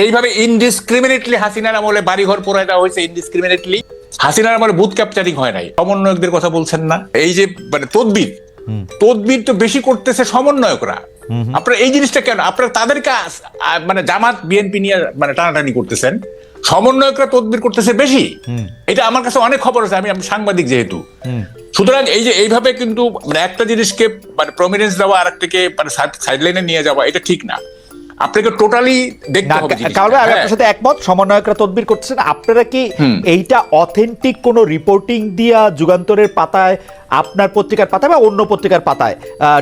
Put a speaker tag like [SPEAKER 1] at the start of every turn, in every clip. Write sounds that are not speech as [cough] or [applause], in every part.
[SPEAKER 1] এইভাবে ইনডিসক্রিমিনেটলি হাসিনার আমলে বাড়িঘর পোড়ায় দেওয়া হয়েছে ইনডিসক্রিমিনেটলি হাসিনার আমলে বুথ ক্যাপচারিং হয় নাই। সমন্বয়কদের কথা বলছেন না। এই যে মানে তদবির তদবির তো বেশি করতেছে সমন্বয়করা। আপনার এই জিনিসটা কেন আপনারা তাদেরকে মানে জামাত বিএনপি নিয়ে মানে টানাটানি করতেছেন। সমন্বয়করা তদবির করতেছে বেশি। এটা আমার কাছে অনেক খবর আছে আমি আমি সাংবাদিক যেহেতু। সুতরাং এই যে এইভাবে কিন্তু মানে একটা জিনিসকে মানে প্রমিনেন্স দেওয়া আর একটাকে মানে সাইডলাইনে নিয়ে যাওয়া এটা ঠিক না। আপনাকে টোটালি দেখতে হবে
[SPEAKER 2] কারণ আমি
[SPEAKER 1] হ্যাঁ।
[SPEAKER 2] আপনার সাথে একমত। সমন্বয়করা তদবির করতেছেন। আপনারা কি এইটা অথেন্টিক কোন রিপোর্টিং দিয়া যুগান্তরের পাতায় আপনার পত্রিকার পাতায় বা অন্য পত্রিকার পাতায়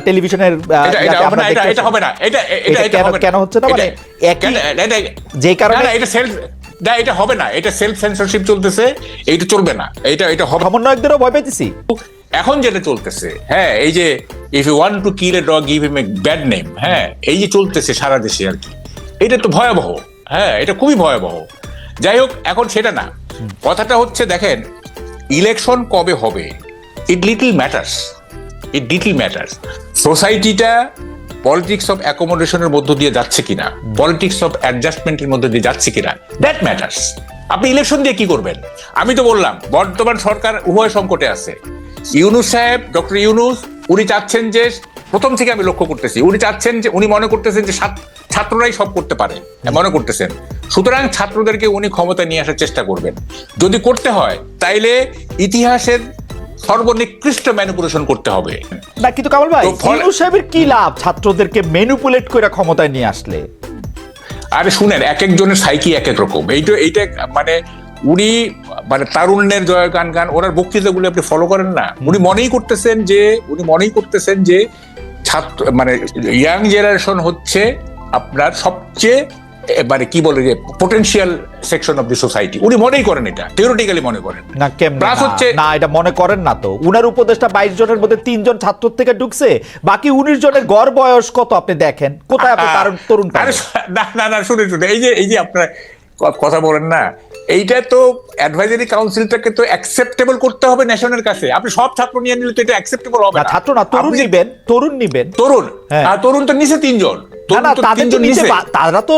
[SPEAKER 2] টেলিভিশনের
[SPEAKER 1] এটা হবে না এটা এটা
[SPEAKER 2] কেন- হচ্ছে না? মানে একই- যে কারণে-
[SPEAKER 1] এটা সেলফ না এটা হবে না। এটা সেলফ সেন্সরশিপ চলতেছে এইটা চলবে না। এটা এটা হবে
[SPEAKER 2] সমন্বয়কদেরও ভয় পাইতেছি।
[SPEAKER 1] এখন যেটা চলতেছে হ্যাঁ এই যে if you want to kill a dog give him a bad name হ্যাঁ এই যে চলতেছে সারা দেশে আর কি, এটা তো ভয়াবহ হ্যাঁ এটা খুবই ভয়াবহ। যাই হোক, এখন সেটা না। কথাটা হচ্ছে, দেখেন ইলেকশন কবে হবে? It little matters it little matters সোসাইটিটা politics of অ্যাকোমোডেশনের মধ্য দিয়ে যাচ্ছে কিনা? পলিটিক্স অফ অ্যাডজাস্টমেন্টের মধ্যে দিয়ে যাচ্ছে কিনা? দ্যাট ম্যাটার্স আপনি ইলেকশন দিয়ে কি করবেন? আমি তো বললাম, বর্তমান সরকার উভয় সংকটে আছে। ইউনুস সাহেব ডক্টর ইউনুস উনি চাচ্ছেন যে প্রথম থেকে আমি লক্ষ্য করতেছি। উনি চাচ্ছেন যে উনি মনে করতেছেন যে ছাত্ররাই সব করতে পারে। মনে করতেছেন। সুতরাং ছাত্রদেরকে উনি ক্ষমতা নিয়ে আসার চেষ্টা করবেন। যদি করতে হয় তাইলে ইতিহাসের সর্বনিকৃষ্ট ম্যানিপুলেশন করতে হবে।
[SPEAKER 2] না কিন্তু কামাল ভাই
[SPEAKER 1] ফলে-
[SPEAKER 2] সাহেবের কি লাভ ছাত্রদেরকে ম্যানিপুলেট করে ক্ষমতায় নিয়ে আসলে?
[SPEAKER 1] আরে শুনেন এক একজনের সাইকি এক এক রকম। এইটা এইটা মানে উনি মানে তারুণ্যের জয় গান গান ওনার বক্তৃতাগুলো আপনি ফলো করেন না। উনি মনেই করতেছেন যে উনি মনেই করতেছেন যে ছাত্র মানে ইয়াং জেনারেশন হচ্ছে আপনার সবচেয়ে মানে কি বলে যে potential section of the society উনি মনেই করেন এটা থিওরিটিক্যালি মনে করেন।
[SPEAKER 2] না কেমন
[SPEAKER 1] Plus হচ্ছে-
[SPEAKER 2] না এটা মনে করেন না তো। উনার উপদেশটা বাইশ জনের মধ্যে তিনজন ছাত্র থেকে ঢুকছে বাকি উনিশ জনের গড় বয়স কত আপনি দেখেন? কোথায় আপনি তারুণ তরুণ
[SPEAKER 1] না না না শুনে শুনে। এই যে এই যে আপনার কথা বলেন না। এইটা তো অ্যাডভাইজারি কাউন্সিলটাকে তো অ্যাকসেপ্টেবল করতে হবে ন্যাশনের কাছে। আপনি সব ছাত্র নিয়ে নিলে তো এটা অ্যাকসেপ্টেবল হবে
[SPEAKER 2] না ছাত্র না তরুণ নিবেন তরুণ নিবেন।
[SPEAKER 1] তরুণ।
[SPEAKER 2] হ্যাঁ।
[SPEAKER 1] আর তরুণ তো নিচে তিনজন।
[SPEAKER 2] তাদের তো নিচে তারা তো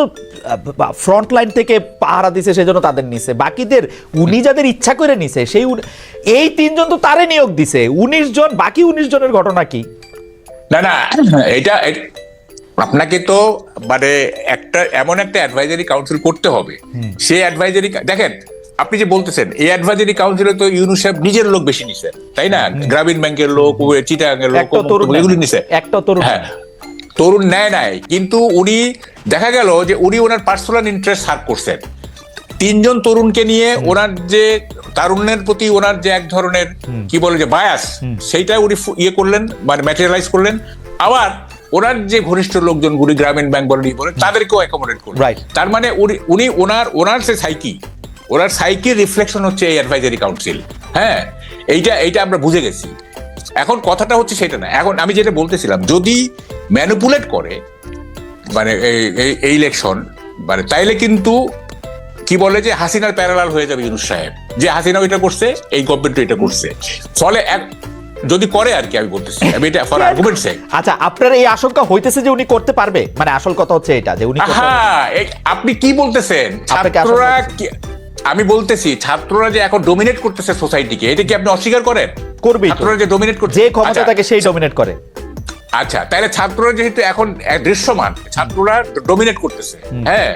[SPEAKER 2] ফ্রন্ট লাইন থেকে পাহারা দিছে সেজন্য তাদের নিছে বাকিদের উনি যাদের ইচ্ছা করে নিছে সেই এই তিনজন তো তারে নিয়োগ দিছে। উনিশ জন বাকি উনিশ জনের ঘটনা কি?
[SPEAKER 1] না না এটা আপনাকে তো মানে একটা এমন একটা অ্যাডভাইজারি কাউন্সিল করতে হবে। সেই অ্যাডভাইজারি দেখেন আপনি যে বলতেছেন এই অ্যাডভাইজারি কাউন্সিলে তো ইউনুসেফ নিজের লোক বেশি নিছে তাই না? গ্রামীণ ব্যাংকের লোক চিটাগাংয়ের লোক এগুলি নিছে।
[SPEAKER 2] একটা তরুণ
[SPEAKER 1] হ্যাঁ। তরুণ নেয় নাই কিন্তু উনি দেখা গেল যে উনি ওনার পার্সোনাল ইন্টারেস্ট সার্ভ করছেন। তিনজন তরুণকে নিয়ে ওনার যে তারুণ্যের প্রতি ওনার যে এক ধরনের কি বলে যে বায়াস সেইটা উনি ইয়ে করলেন মানে ম্যাটেরিয়ালাইজ করলেন। আবার ওনার যে ঘনিষ্ঠ লোকজন গুলি গ্রামীণ ব্যাংক বলেন ই বলেন তাদেরকেও অ্যাকোমোডেট
[SPEAKER 2] Right.
[SPEAKER 1] তার মানে উনি উনি ওনার ওনার যে সাইকি ওনার সাইকির রিফ্লেকশন হচ্ছে এই অ্যাডভাইজারি কাউন্সিল হ্যাঁ? এইটা এইটা আমরা বুঝে গেছি। এখন কথাটা হচ্ছে সেটা না। এখন আমি যেটা বলতেছিলাম যদি ম্যানুপুলেট করে মানে এই- ইলেকশন মানে তাইলে কিন্তু কি বলে যে হাসিনার প্যারালাল হয়ে যাবে ইউনুস সাহেব। যে হাসিনা এটা করছে এই গভর্নমেন্ট এটা করছে। ফলে এক- যদি করে আর কি আমি বলতেছি। [laughs] আমি এটা ফর আর্গুমেন্ট চাই।
[SPEAKER 2] আচ্ছা আপনার এই আশঙ্কা হইতেছে যে উনি করতে পারবে? মানে আসল কথা হচ্ছে এটা যে উনি
[SPEAKER 1] হ্যাঁ আপনি কি বলতেছেন? ছাত্ররা আমি বলতেছি ছাত্ররা যে এখন ডোমিনেট করতেছে সোসাইটিকে এটা কি আপনি অস্বীকার করেন?
[SPEAKER 2] করবে।
[SPEAKER 1] ছাত্ররা যে ডোমিনেট করছে
[SPEAKER 2] যে ক্ষমতা
[SPEAKER 1] আচ্ছা,
[SPEAKER 2] থাকে সেই ডমিনেট করে।
[SPEAKER 1] আচ্ছা তাহলে ছাত্ররা যেহেতু এখন দৃশ্যমান ছাত্ররা ডোমিনেট করতেছে। হ্যাঁ।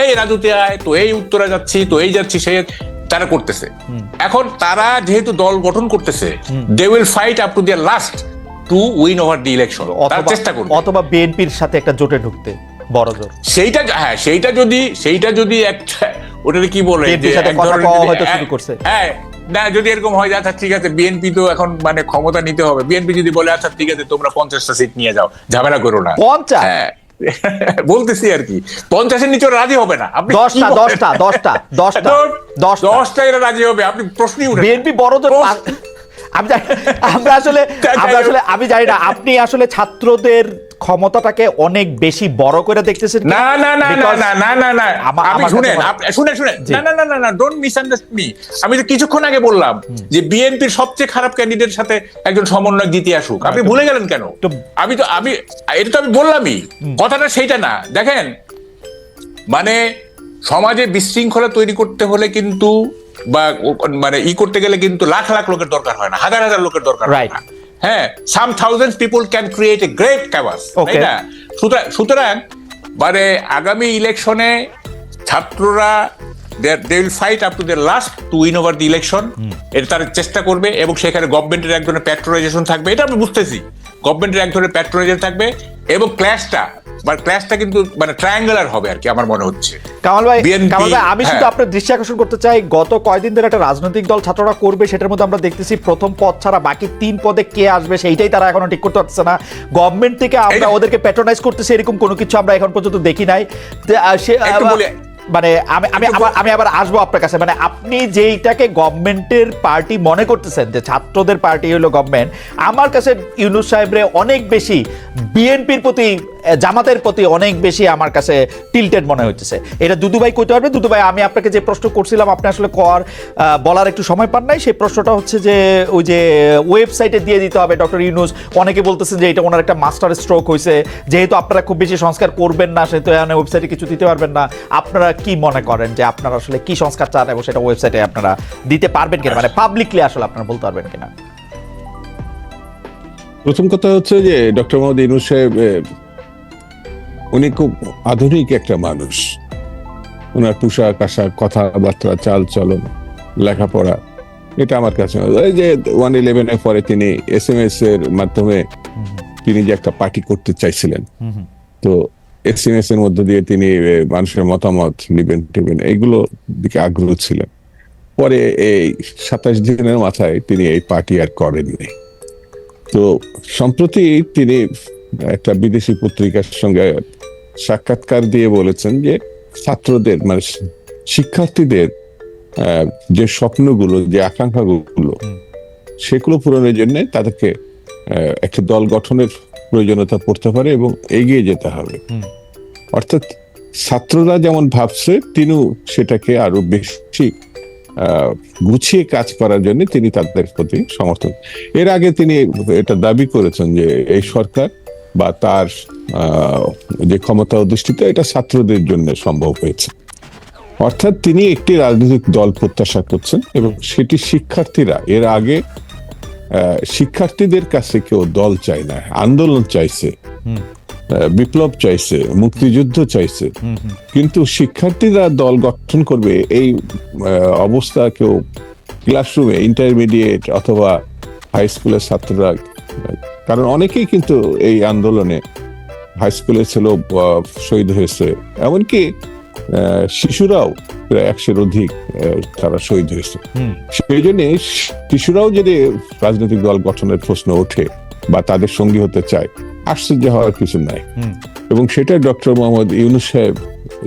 [SPEAKER 1] এই রাজুতে আয় তো এই উত্তরা যাচ্ছি তো এই যাচ্ছি সেই তারা করতেছে। এখন তারা যেহেতু দল গঠন করতেছে they will fight up to their last to win over the election তার চেষ্টা করবে।
[SPEAKER 2] অথবা বিএনপির সাথে একটা জোটে ঢুকতে বড় জোর
[SPEAKER 1] সেইটা হ্যাঁ সেইটা যদি সেইটা যদি একটা ওটাকে কি বলে হ্যাঁ। হ্যাঁ না যদি এরকম হয় আচ্ছা ঠিক আছে বিএনপি তো এখন মানে ক্ষমতা নিতে হবে। বিএনপি যদি বলে আচ্ছা ঠিক আছে তোমরা পঞ্চাশটা সিট নিয়ে যাও ঝামেলা করো না।
[SPEAKER 2] পঞ্চাশ?
[SPEAKER 1] হ্যাঁ। বলতেছি আর কি। পঞ্চাশের নিচে রাজি হবে না। আপনি
[SPEAKER 2] দশটা, দশটা, দশটা, দশটা,
[SPEAKER 1] দশ-
[SPEAKER 2] দশটা।
[SPEAKER 1] এরা রাজি হবে আপনি প্রশ্নই উঠে
[SPEAKER 2] বিএনপি বড় জানি- আমরা আসলে আমরা আসলে আমি জানি না আপনি আসলে ছাত্রদের ক্ষমতাটাকে অনেক বেশি বড় করে দেখতেছেন
[SPEAKER 1] না না না না না না না না।
[SPEAKER 2] আমি
[SPEAKER 1] শুনেন শুনেন শুনেন। না না না না না ডোন্ট মিসআন্ডারস্ট্যান্ড মি আমি তো কিছুক্ষণ আগে বললাম যে বিএনপির সবচেয়ে খারাপ ক্যান্ডিডেট সাথে একজন সমন্বয়ক জিতে আসুক। আপনি ভুলে গেলেন কেন?
[SPEAKER 2] তো-
[SPEAKER 1] আমি তো আমি এটা তো আমি বললামই। কথাটা সেইটা না। দেখেন মানে সমাজে বিশৃঙ্খলা তৈরি করতে হলে কিন্তু বা মানে ই করতে গেলে কিন্তু লাখ লাখ লোকের দরকার হয় না। হাজার হাজার লোকের দরকার হয় না। হ্যাঁ some thousand people can create a great canvas তাই. না? সুতরাং সুতরাং মানে আগামী ইলেকশনে ছাত্ররা they will fight up to the last to win over the election এটা তারা চেষ্টা করবে এবং সেখানে গভর্নমেন্টের এক ধরনের প্যাট্রোনাইজেশন থাকবে। এটা আমি বুঝতেছি। গভর্নমেন্টের এক ধরনের প্যাট্রোনাইজেশন থাকবে। এবং ক্ল্যাশটা মানে ক্ল্যাশটা কিন্তু মানে ট্রায়াঙ্গুলার হবে আর কি আমার মনে হচ্ছে
[SPEAKER 2] কামাল ভাই কামাল ভাই আমি শুধু
[SPEAKER 1] হ্যাঁ।
[SPEAKER 2] আপনার দৃষ্টি আকর্ষণ করতে চাই গত কয়দিন ধরে একটা রাজনৈতিক দল ছাত্ররা করবে সেটার মধ্যে আমরা দেখতেছি প্রথম পদ ছাড়া বাকি তিন পদে কে আসবে সেইটাই তারা এখনও ঠিক করতে পারছে না গভর্নমেন্ট থেকে আমরা ওদেরকে প্যাট্রোনাইজ করতেছি এরকম কোনো কিছু আমরা এখন পর্যন্ত দেখি নাই সে। মানে আমি আমি আবার আমি আবার আসব আপনার কাছে। মানে আপনি যেইটাকে গভর্নমেন্টের পার্টি মনে করতেছেন যে ছাত্রদের পার্টি হলো গভর্নমেন্ট আমার কাছে ইউনুস সাহেবরে অনেক বেশি বিএনপির প্রতি জামাতের প্রতি অনেক বেশি আমার কাছে টিল্টেড মনে হচ্ছে এটা দুদুভাই কইতে পারবে? দুদুভাই, আমি আপনাকে যে প্রশ্ন করছিলাম, আপনি আসলে কর বলার একটু সময় পান নাই। সেই প্রশ্নটা হচ্ছে যে, ওই যে ওয়েবসাইটে দিয়ে দিতে হবে ডক্টর ইউনুস। অনেকে বলতেছেন যে এটা ওনার একটা মাস্টার স্ট্রোক হয়েছে যেহেতু আপনারা খুব বেশি সংস্কার করবেন না, সেহেতু এখানে ওয়েবসাইটে কিছু দিতে পারবেন না। আপনারা কি মনে করেন যে আপনারা আসলে কি সংস্কার চান এবং সেটা ওয়েবসাইটে আপনারা দিতে পারবেন কিনা? মানে পাবলিকলি আসলে আপনারা বলতে পারবেন কিনা?
[SPEAKER 3] প্রথম কথা হচ্ছে যে, ডক্টর মোহাম্মদ ইউনুস সাহেব উনি খুব আধুনিক একটা মানুষ। ওনার পোশাক আশাক কথাবার্তা চাল চলন লেখাপড়া এটা আমার কাছে এই যে ওয়ান ইলেভেনের পরে তিনি এস এম এস এর মাধ্যমে তিনি যে একটা পার্টি করতে চাইছিলেন। তো এস এম এস এর মধ্য দিয়ে তিনি মানুষের মতামত নিবেন টিবেন এইগুলো দিকে আগ্রহ ছিলেন। পরে এই সাতাশ দিনের মাথায় তিনি এই পার্টি আর করেননি। তো সম্প্রতি তিনি একটা বিদেশি পত্রিকার সঙ্গে সাক্ষাৎকার দিয়ে বলেছেন যে ছাত্রদের মানে শিক্ষার্থীদের যে স্বপ্নগুলো যে আকাঙ্ক্ষাগুলো সেগুলো পূরণের জন্য তাদেরকে একটা দল গঠনের প্রয়োজনীয়তা পড়তে পারে এবং এগিয়ে যেতে হবে। অর্থাৎ ছাত্ররা যেমন ভাবছে তিনিও সেটাকে আরও বেশি আহ, গুছিয়ে কাজ করার জন্য তিনি তাদের প্রতি সমর্থন। এর আগে তিনি এটা দাবি করেছেন যে এই সরকার বা তার যে ক্ষমতা অধিষ্ঠিত এটা ছাত্রদের জন্য সম্ভব হয়েছে। অর্থাৎ তিনি একটি রাজনৈতিক দল প্রত্যাশা করছেন এবং সেটি শিক্ষার্থীরা এর আগে শিক্ষার্থীদের কাছে কেউ দল চায় না আন্দোলন চাইছে বিপ্লব চাইছে মুক্তিযুদ্ধ চাইছে। কিন্তু শিক্ষার্থীরা দল গঠন করবে এই অবস্থা কেউ ক্লাসরুমে ইন্টারমিডিয়েট অথবা হাই স্কুলের ছাত্ররা কারণ অনেকেই কিন্তু এই আন্দোলনে হাই স্কুলের ছেলেও শহীদ হয়েছে। এমনকি শিশুরাও প্রায় একশোর অধিক তারা শহীদ হয়েছে। সেই জন্য শিশুরাও যদি রাজনৈতিক দল গঠনের প্রশ্ন ওঠে বা তাদের সঙ্গী হতে চায় আশ্চর্য হওয়ার কিছু নাই। এবং সেটা ডক্টর মোহাম্মদ ইউনুস সাহেব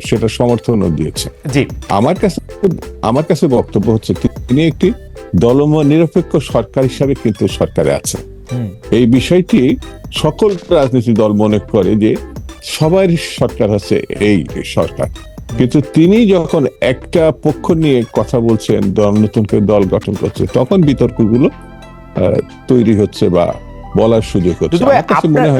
[SPEAKER 3] সেটা সমর্থনও দিয়েছে। আমার কাছে আমার কাছে বক্তব্য হচ্ছে তিনি একটি দলম নিরপেক্ষ সরকার হিসাবে কিন্তু সরকারে আছে
[SPEAKER 2] হুম
[SPEAKER 3] এই বিষয়টি সকল রাজনীতি দল মনে করে যে সবার সরকার হচ্ছে এই সরকার। কিন্তু তিনি যখন একটা পক্ষ নিয়ে কথা বলছেন নতুন করে দল গঠন করছে, তখন বিতর্কগুলো তৈরি হচ্ছে বা বলার সুযোগ হচ্ছে।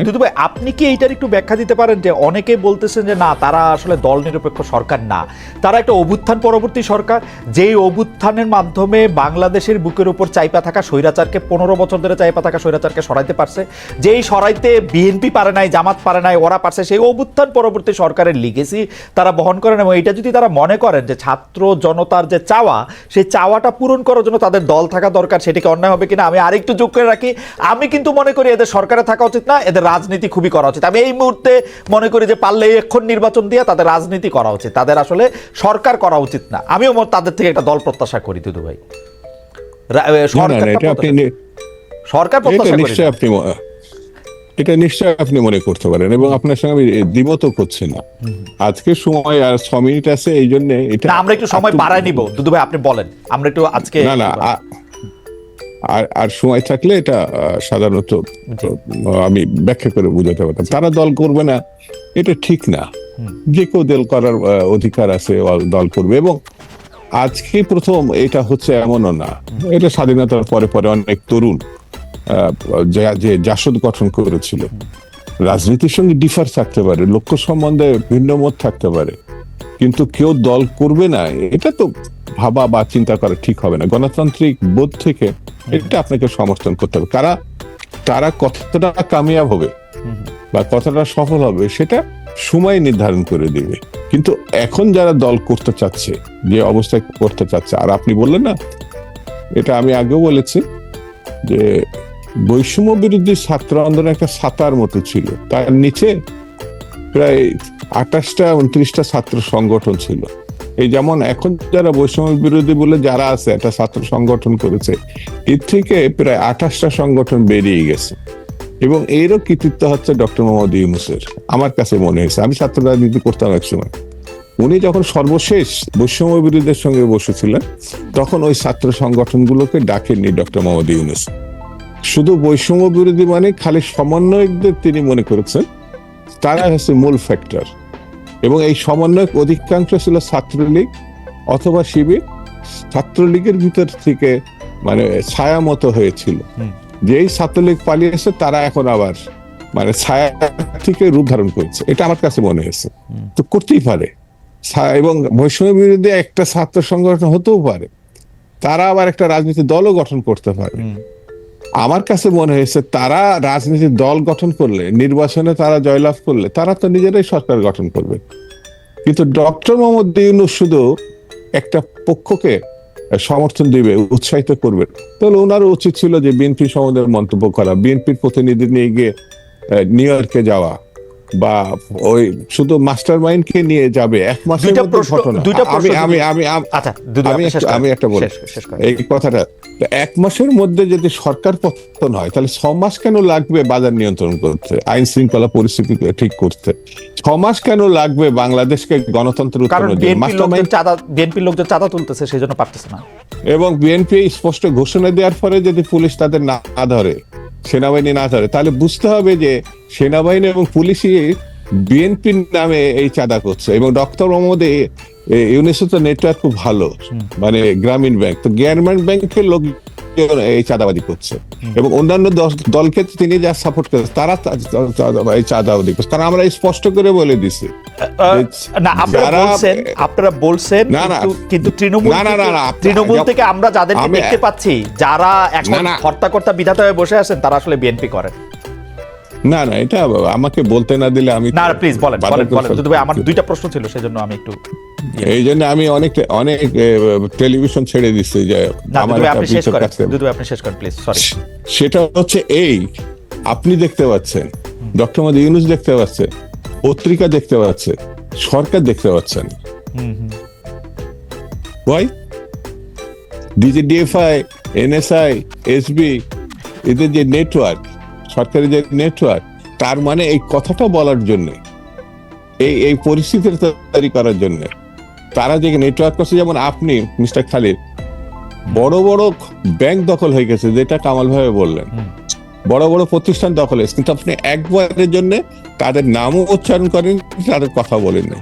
[SPEAKER 2] দুদু ভাই আপনি কি এইটার একটু ব্যাখ্যা দিতে পারেন যে অনেকে বলতেছেন যে না তারা আসলে দল নিরপেক্ষ সরকার না। তারা একটা অভ্যুত্থান পরবর্তী সরকার যেই অভ্যুত্থানের মাধ্যমে বাংলাদেশের বুকের উপর চাইপা থাকা স্বৈরাচারকে পনেরো বছর ধরে চাইপা থাকা স্বৈরাচারকে সরাইতে পারছে। যেই সরাইতে বিএনপি পারে নাই জামাত পারে নাই ওরা পারছে সেই অভ্যুত্থান পরবর্তী সরকারের লিগেসি তারা বহন করেন এবং এটা যদি তারা মনে করেন যে ছাত্র জনতার যে চাওয়া সেই চাওয়াটা পূরণ করার জন্য তাদের দল থাকা দরকার সেটাকে অন্যায় হবে কিনা আমি আরেকটু যোগ করে রাখি। আমি কিন্তু মনে করি এদের সরকারে থাকা উচিত না এদের রাজনীতি খুবই করা উচিত। আমি এই মুহূর্তে মনে করি যে পারলে এক্ষণ নির্বাচন দিয়ে তাদের রাজনীতি করা উচিত তাদের আসলে সরকার করা উচিত না। আমিও তাদের থেকে একটা দল প্রত্যাশা করি দুদু ভাই। সরকার
[SPEAKER 3] এটা
[SPEAKER 2] প্রত্যাশা করি
[SPEAKER 3] নিশ্চয় আপনি এটা নিশ্চয় আপনি মনে করতে পারেন এবং আপনার সঙ্গে আমি দ্বিমত করছি না। আজকে সময় আর ছ মিনিট আছে এই জন্য এটা
[SPEAKER 2] আমরা একটু সময় বাড়াই নিব। দুদু ভাই আপনি বলেন আমরা একটু আজকে
[SPEAKER 3] না না আর আর সময় থাকলে এটা সাধারণত আমি ব্যাখ্যা করে বুঝাতে পারতাম। তারা দল করবে না এটা ঠিক না। যে কেউ দল করার অধিকার আছে দল করবে এবং আজকে প্রথম এটা হচ্ছে এমনও না। এটা স্বাধীনতার পরে পরে অনেক তরুণ আহ, যে জাসদ গঠন করেছিল। রাজনীতির সঙ্গে ডিফার থাকতে পারে লক্ষ্য সম্বন্ধে ভিন্ন মত থাকতে পারে। কিন্তু কেউ দল করবে না এটা তো ভাবা বা চিন্তা করা ঠিক হবে না। গণতান্ত্রিক বোধ থেকে এটা আপনাকে সমর্থন করতে হবে। কারা, তারা কতটা কামিয়াব হবে বা কতটা সফল হবে সেটা সময় নির্ধারণ করে দিবে। কিন্তু এখন যারা দল করতে চাচ্ছে, যে অবস্থায় করতে চাচ্ছে, আর আপনি বললেন না, এটা আমি আগেও বলেছি যে বৈষম্য বিরোধী ছাত্র আন্দোলন একটা ছাতার মতো ছিল। তার নিচে প্রায় আঠাশটা, উনত্রিশটা ছাত্র সংগঠন ছিল। এই যেমন এখন যারা বৈষম্য বিরোধী বলে যারা আছে, একটা ছাত্র সংগঠন করেছে, এর থেকে প্রায় আঠাশটা সংগঠন বেরিয়ে গেছে। এবং এরও কৃতিত্ব হচ্ছে ডক্টর মোহাম্মদ ইউনুসের। আমার কাছে মনে হয়েছে, আমি ছাত্র রাজনীতি করতাম একসময় উনি যখন সর্বশেষ বৈষম্য বিরোধীদের সঙ্গে বসেছিলেন, তখন ওই ছাত্র সংগঠনগুলোকে ডাকেননি ডক্টর মোহাম্মদ ইউনুস। শুধু বৈষম্য বিরোধী মানে খালি সমন্বয়কদের তিনি মনে করেছেন, তারা হচ্ছে মূল ফ্যাক্টর এবং এই সমন্বয়ক অধিকাংশ ছিল ছাত্রলীগ অথবা শিবির। ছাত্রলীগের ভিতর থেকে মানে ছায়া মতো হয়েছিল যেই ছাত্রলীগ পালিয়েছে তারা এখন আবার মানে ছায়া থেকে রূপ ধারণ করেছে। এটা আমার কাছে মনে হয়েছে। তো করতেই পারে। এবং বৈষম্য বিরুদ্ধে একটা ছাত্র সংগঠন হতেও পারে। তারা আবার একটা রাজনীতি দলও গঠন করতে পারে। আমার কাছে মনে হয়েছে তারা রাজনীতির দল গঠন করলে, নির্বাচনে তারা জয়লাভ করলে, তারা তো নিজেরাই সরকার গঠন করবে। কিন্তু ডক্টর মোহাম্মদ শুধু একটা পক্ষকে সমর্থন দিবে, উৎসাহিত করবে। তাহলে ওনারও উচিত ছিল যে বিএনপি সম্বন্ধে মন্তব্য করা, বিএনপির প্রতিনিধি নিয়ে গিয়ে নিউ ইয়র্কে যাওয়া। বা ওই শুধু মাস্টার মাইন্ডকে নিয়ে যাবে এক মাসের মধ্যে ঘটনা। আমি আমি আমি আমি
[SPEAKER 2] আচ্ছা
[SPEAKER 3] আমি একটা- আমি একটা বলি। এই কথাটা এক মাসের মধ্যে যদি সরকার পতন হয় তাহলে ছ মাস কেন লাগবে বাজার নিয়ন্ত্রণ করতে? আইন শৃঙ্খলা পরিস্থিতি ঠিক করতে। ছ মাস কেন লাগবে বাংলাদেশকে গণতন্ত্র
[SPEAKER 2] বিএনপির লোকজন চাঁদা তুলতেছে সেই জন্য পারতেছে না।
[SPEAKER 3] এবং বিএনপি স্পষ্ট ঘোষণা দেওয়ার পরে যদি পুলিশ তাদের না ধরে সেনাবাহিনী না ধরে তাহলে বুঝতে হবে যে সেনাবাহিনী এবং পুলিশই বিএনপির নামে এই চাঁদা করছে এবং ডক্টর মোহাম্মদ তো নেটওয়ার্ক খুব ভালো মানে গ্রামীণ ব্যাংক। তো গ্রামীণ ব্যাংকের লোক এই চাঁদাবাদি করছে। এবং অন্যান্য দলকে তিনি যা সাপোর্ট করে তারা এই চাঁদাবাদি করছে। কারণ আমরা স্পষ্ট করে বলে দিছি।
[SPEAKER 2] না আপনারা বলছেন আপনারা বলছেন। কিন্তু- তৃণমূল
[SPEAKER 3] না, না,
[SPEAKER 2] তৃণমূল থেকে আমরা যাদেরকে দেখতে পাচ্ছি যারা এখন। হর্তাকর্তা বিধাতা হয়ে বসে আছেন তারা আসলে বিএনপি করেন।
[SPEAKER 3] না না এটা আমাকে বলতে না দিলে আমি
[SPEAKER 2] না প্লিজ বলেন বলেন বলেন। দুদু ভাই আমার দুইটা প্রশ্ন ছিল সেজন্য আমি একটু
[SPEAKER 3] এই জন্য আমি অনেক অনেক টেলিভিশন ছেড়ে দিচ্ছি যে আমার
[SPEAKER 2] আপনি শেষ করেন দুদু আপনি শেষ করেন প্লিজ সরি
[SPEAKER 3] সেটা হচ্ছে এই আপনি দেখতে পাচ্ছেন ডক্টর মোহাম্মদ ইউনুস দেখতে পাচ্ছে পত্রিকা দেখতে পাচ্ছে সরকার দেখতে পাচ্ছেন। ওয়াই ডিজিডিএফআই এনএসআই এসবি এদের যে নেটওয়ার্ক সরকারি যে নেটওয়ার্ক তার মানে এই কথাটা বলার জন্য এই এই পরিস্থিতি তৈরি করার জন্য তারা যে নেটওয়ার্ক করছে যেমন আপনি মিস্টার খালিদ বড় বড় ব্যাংক দখল হয়ে গেছে যেটা কামাল ভাবে বললেন। বড় বড় প্রতিষ্ঠান দখল হয়েছে কিন্তু আপনি একবারের জন্য তাদের নামও উচ্চারণ করেন তাদের কথা বলেন না